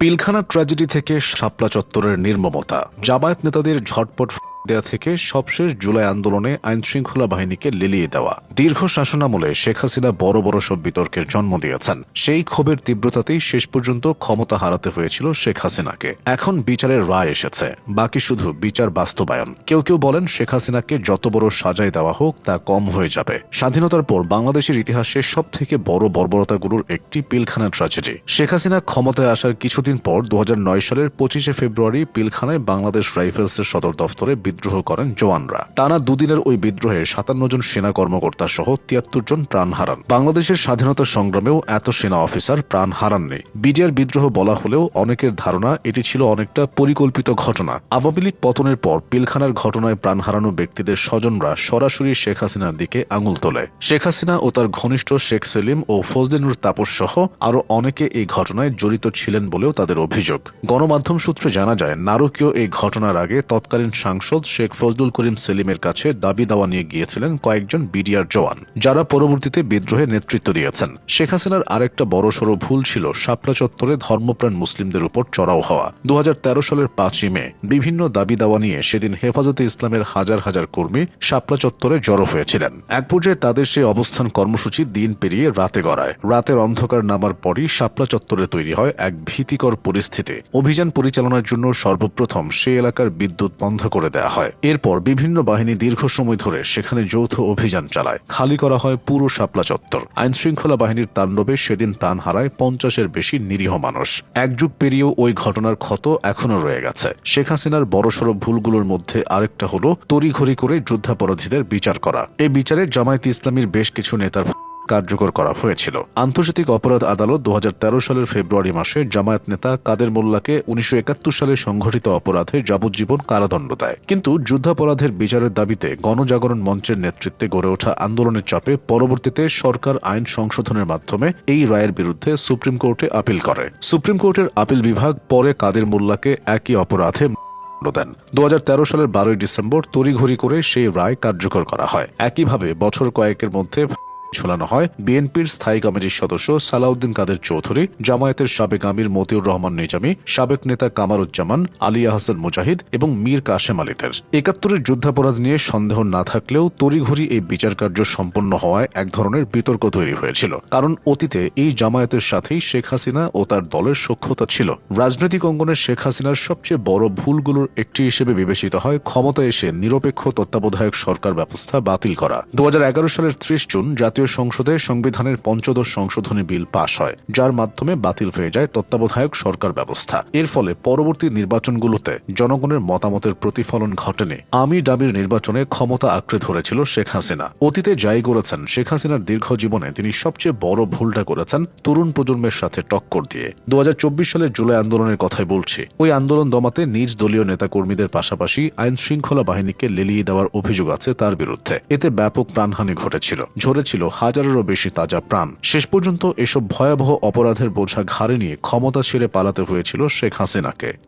Pilkhana tragedy থেকে শাপলা চত্বরের নির্মমতা। জামায়াত নেতাদের ঝটপট দেয়া থেকে সবশেষ জুলাই আন্দোলনে আইন শৃঙ্খলা বাহিনীকে লেলিয়ে দেওয়া। দীর্ঘ শাসনামলে শেখ হাসিনা বড় বড় সব বিতর্কের জন্ম দিয়েছেন। সেই ক্ষোভের তীব্রতাতেই শেষ পর্যন্ত ক্ষমতা হারাতে হয়েছিল শেখ হাসিনাকে। এখন বিচারের রায় এসেছে। বাকি শুধু বিচার বাস্তবায়ন। কেউ কেউ বলেন শেখ হাসিনাকে যত বড় সাজায় দেওয়া হোক, তা কম হয়ে যাবে। স্বাধীনতার পর বাংলাদেশের ইতিহাসে সব থেকে বড় বর্বরতাগুলোর একটি পিলখানা ট্র্যাজেডি। শেখ হাসিনা ক্ষমতায় আসার কিছুদিন পর দু হাজার নয় সালের পঁচিশে ফেব্রুয়ারি পিলখানায় বাংলাদেশ রাইফেলসের সদর দফতরে বিদ্রোহ করেন জওয়ানরা। টানা দুদিনের ওই বিদ্রোহে সাতান্ন জন সেনা কর্মকর্তা সহ তিয়াত্তর জন প্রাণ হারান। বাংলাদেশের স্বাধীনতা সংগ্রামেও এত সেনা অফিসার প্রাণ হারাননি। বিডিআর বিদ্রোহ বলা হলেও অনেকের ধারণা এটি ছিল অনেকটা পরিকল্পিত ঘটনা। আওয়ামী লীগ পতনের পর পিলখানার ঘটনায় প্রাণ হারানো ব্যক্তিদের স্বজনরা সরাসরি শেখ হাসিনার দিকে আঙুল তোলে। শেখ হাসিনা ও তার ঘনিষ্ঠ শেখ সেলিম ও ফজলিনুর তাপস সহ আরও অনেকে এই ঘটনায় জড়িত ছিলেন বলেও তাদের অভিযোগ। গণমাধ্যম সূত্রে জানা যায়, নারকীয় এই ঘটনার আগে তৎকালীন সাংসদ শেখ ফজলুল করিম সেলিমের কাছে দাবি দাওয়া নিয়ে গিয়েছিলেন কয়েকজন বিডিআর জওয়ান, যারা পরবর্তীতে বিদ্রোহে নেতৃত্ব দিয়েছেন। শেখ হাসিনার আরেকটা বড়সড় ভুল ছিল শাপলা চত্বরে ধর্মপ্রাণ মুসলিমদের উপর চড়াও হওয়া। দু হাজার তেরো সালের পাঁচই মে বিভিন্ন দাবি দাওয়া নিয়ে সেদিন হেফাজতে ইসলামের হাজার হাজার কর্মী শাপলা চত্বরে জড়ো হয়েছিলেন। এক পর্যায়ে তাদের সেই অবস্থান কর্মসূচি দিন পেরিয়ে রাতে গড়ায়। রাতের অন্ধকার নামার পরই শাপলা চত্বরে তৈরি হয় এক ভীতিকর পরিস্থিতি। অভিযান পরিচালনার জন্য সর্বপ্রথম সে এলাকার বিদ্যুৎ বন্ধ করে দেওয়া হয়। এরপর বিভিন্ন বাহিনী দীর্ঘ সময় ধরে সেখানে যৌথ অভিযান চালায়। খালি করা হয় পুরো শাপলা চত্বর। আইন শৃঙ্খলা বাহিনীর তাণ্ডবে সেদিন প্রাণ হারায় পঞ্চাশের বেশি নিরীহ মানুষ। এক যুগ পেরিয়েও ওই ঘটনার ক্ষত এখনও রয়ে গেছে। শেখ হাসিনার বড়সড় ভুলগুলোর মধ্যে আরেকটা হলো তড়িঘড়ি করে যুদ্ধাপরাধীদের বিচার করা। এই বিচারে জামায়াত ইসলামীর বেশ কিছু নেতার কার্যকর করা হয়েছিল। আন্তর্জাতিক অপরাধ আদালত দু হাজার তেরো সালের ফেব্রুয়ারি মাসে জামায়াত নেতা কাদের মোল্লাকে উনিশশো একাত্তর সালে সংঘটিত অপরাধে যাবজ্জীবন কারাদণ্ড দেয়। কিন্তু যুদ্ধাপরাধের বিচারের দাবিতে গণজাগরণ মঞ্চের নেতৃত্বে গড়ে ওঠা আন্দোলনের চাপে পরবর্তীতে সরকার আইন সংশোধনের মাধ্যমে এই রায়ের বিরুদ্ধে সুপ্রিম কোর্টে আপিল করে। সুপ্রিম কোর্টের আপিল বিভাগ পরে কাদের মোল্লাকে একই অপরাধে দেন। দু হাজার তেরো সালের বারোই ডিসেম্বর তড়িঘড়ি করে সেই রায় কার্যকর করা হয়। একইভাবে বছর কয়েকের মধ্যে ঝোলানো হয়। বিএনপির স্থায়ী কমিটির সদস্য সালাউদ্দিন কাদের চৌধুরী, জামায়াতের সাবেক আমির মতিউর রহমান নিজামী, সাবেক নেতা কামারুজ্জামান আলিয়া হাসান মুজাহিদ এবং মীর কাশেম আলীদের। একাত্তরের যুদ্ধাপরাধ নিয়ে সন্দেহ না থাকলেও তড়িঘড়ি এই বিচার কার্য সম্পন্ন হওয়ায় এক ধরনের বিতর্ক তৈরি হয়েছিল। কারণ অতীতে এই জামায়াতের সাথেই শেখ হাসিনা ও তার দলের সক্ষতা ছিল। রাজনৈতিক অঙ্গনে শেখ হাসিনার সবচেয়ে বড় ভুলগুলোর একটি হিসেবে বিবেচিত হয় ক্ষমতায় এসে নিরপেক্ষ তত্ত্বাবধায়ক সরকার ব্যবস্থা বাতিল করা। দু হাজার এগারো সালের ত্রিশ জুন জাতীয় সংসদে সংবিধানের পঞ্চদশ সংশোধনী বিল পাশ হয়, যার মাধ্যমে বাতিল হয়ে যায় তত্ত্বাবধায়ক সরকার ব্যবস্থা। এর ফলে পরবর্তী নির্বাচনগুলোতে জনগণের মতামতের প্রতিফলন ঘটেনি। আমি ডাবির নির্বাচনে ক্ষমতা আঁকড়ে ধরেছিল শেখ হাসিনা। অতীতে যাই করেছেন, শেখ হাসিনার দীর্ঘ জীবনে তিনি সবচেয়ে বড় ভুলটা করেছেন তরুণ প্রজন্মের সাথে টক্কর দিয়ে। দু হাজার চব্বিশ সালের জুলাই আন্দোলনের কথাই বলছি। ওই আন্দোলন দমাতে নিজ দলীয় নেতাকর্মীদের পাশাপাশি আইন শৃঙ্খলা বাহিনীকে লেলিয়ে দেওয়ার অভিযোগ আছে তার বিরুদ্ধে। এতে ব্যাপক প্রাণহানি ঘটেছিল। ঝরেছিল হাজারেরও বেশি তাজা প্রাণ। শেষ পর্যন্ত এসব ভয়াবহ অপরাধের বোঝা ঘাড়ে নিয়ে ক্ষমতা ছেড়ে পালাতে হয়েছিল শেখ হাসিনাকে।